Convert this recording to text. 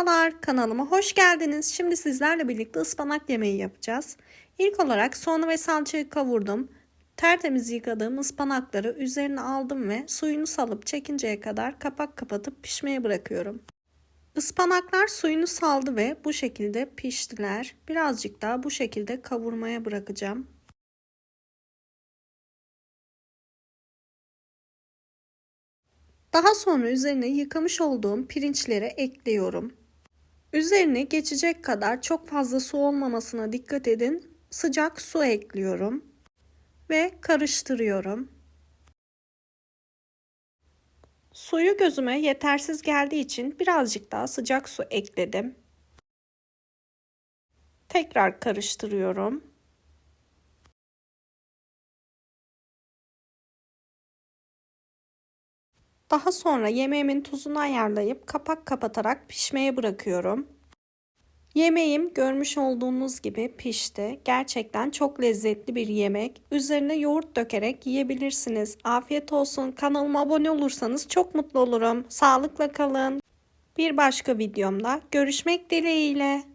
Merhabalar kanalıma hoş geldiniz. Şimdi sizlerle birlikte ıspanak yemeği yapacağız. İlk olarak soğanı ve salçayı kavurdum. Tertemiz yıkadığım ıspanakları üzerine aldım ve suyunu salıp çekinceye kadar kapak kapatıp pişmeye bırakıyorum. Ispanaklar suyunu saldı ve bu şekilde piştiler. Birazcık daha bu şekilde kavurmaya bırakacağım. Daha sonra üzerine yıkamış olduğum pirinçleri ekliyorum. Üzerine geçecek kadar çok fazla su olmamasına dikkat edin. Sıcak su ekliyorum ve karıştırıyorum. Suyu gözüme yetersiz geldiği için birazcık daha sıcak su ekledim. Tekrar karıştırıyorum. Daha sonra yemeğimin tuzunu ayarlayıp kapak kapatarak pişmeye bırakıyorum. Yemeğim görmüş olduğunuz gibi pişti. Gerçekten çok lezzetli bir yemek. Üzerine yoğurt dökerek yiyebilirsiniz. Afiyet olsun. Kanalıma abone olursanız çok mutlu olurum. Sağlıkla kalın. Bir başka videomda görüşmek dileğiyle.